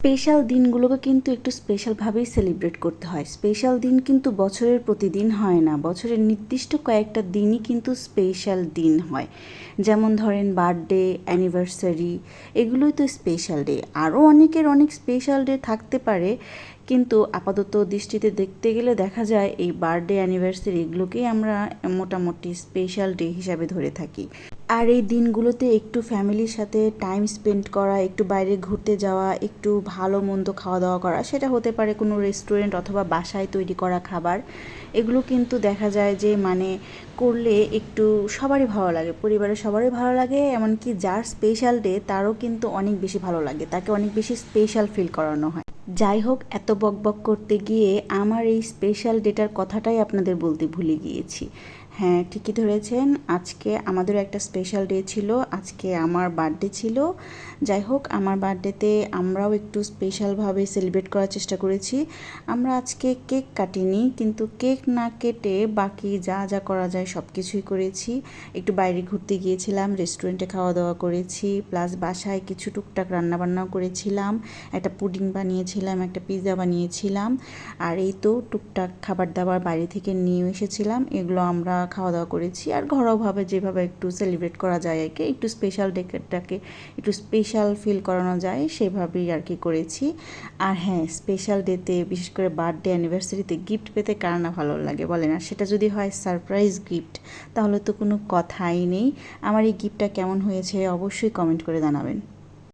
Special দিনগুলোকে কিন্তু একটু স্পেশালভাবেই সেলিব্রেট করতে হয়। স্পেশাল দিন কিন্তু বছরের প্রতিদিন হয় না। বছরের নির্দিষ্ট কয়েকটা দিনই কিন্তু স্পেশাল দিন হয়। যেমন ধরেন বার্থডে অ্যানিভার্সারি এগুলোই তো স্পেশাল ডে আরও অনেকের অনেক স্পেশাল ডে থাকতে পারে, কিন্তু আপাতত দৃষ্টিতে দেখতে গেলে দেখা যায় এই বার্থডে অ্যানিভার্সারি এগুলোকেই আমরা মোটামুটি স্পেশাল ডে হিসাবে ধরে থাকি। আর এই দিনগুলোতে একটু ফ্যামিলির সাথে টাইম স্পেন্ড করা, একটু বাইরে ঘুরতে যাওয়া, একটু ভালো মন্দ খাওয়া দাওয়া করা, সেটা হতে পারে কোনো রেস্টুরেন্ট অথবা বাসায় তৈরি করা খাবার, এগুলো কিন্তু দেখা যায় যে মানে করলে একটু সবারই ভালো লাগে, পরিবারের সবারই ভালো লাগে, এমনকি যার স্পেশাল ডে তারও কিন্তু অনেক বেশি ভালো লাগে, তাকে অনেক বেশি স্পেশাল ফিল করানো হয়। যাই হোক, এত বক বক করতে গিয়ে আমার এই স্পেশাল ডেটার কথাটাই আপনাদের বলতে ভুলে গিয়েছি। হ্যাঁ ঠিকই ধরেছেন। আজকে আমাদের একটা স্পেশাল ডে ছিল। আজকে আমার বার্থডে ছিল। যাই হোক, আমার বার্থডেতে আমরাও একটু স্পেশালভাবে সেলিব্রেট করার চেষ্টা করেছি। আমরা আজকে কেক কাটিনি, কিন্তু কেক না কেটে বাকি যা যা করা যায় সব কিছুই করেছি। একটু বাইরে ঘুরতে গিয়েছিলাম রেস্টুরেন্টে খাওয়া দাওয়া করেছি প্লাস বাসায় কিছু টুকটাক রান্নাবান্নাও করেছিলাম। একটা পুডিং বানিয়েছিলাম, একটা পিৎজা বানিয়েছিলাম। আর এই তো টুকটাক খাবার দাবার বাইরে থেকে নিয়ে এসেছিলাম। এগুলো আমরা খাওয়া দাওয়া করেছি। আর ঘরোয়াভাবে যেভাবে একটু সেলিব্রেট করা যায় আর কি, একটু স্পেশাল ডেটাকে একটু স্পেশাল ফিল করানো যায়, সেভাবেই আর কি করেছি। আর হ্যাঁ স্পেশাল ডেতে বিশেষ করে বার্থডে অ্যানিভার্সারিতে গিফট পেতে কার না ভালো লাগে বলে না? সেটা যদি হয় সারপ্রাইজ গিফট তাহলে তো কোনো কথাই নেই। আমার এই গিফটটা কেমন হয়েছে অবশ্যই কমেন্ট করে জানাবেন।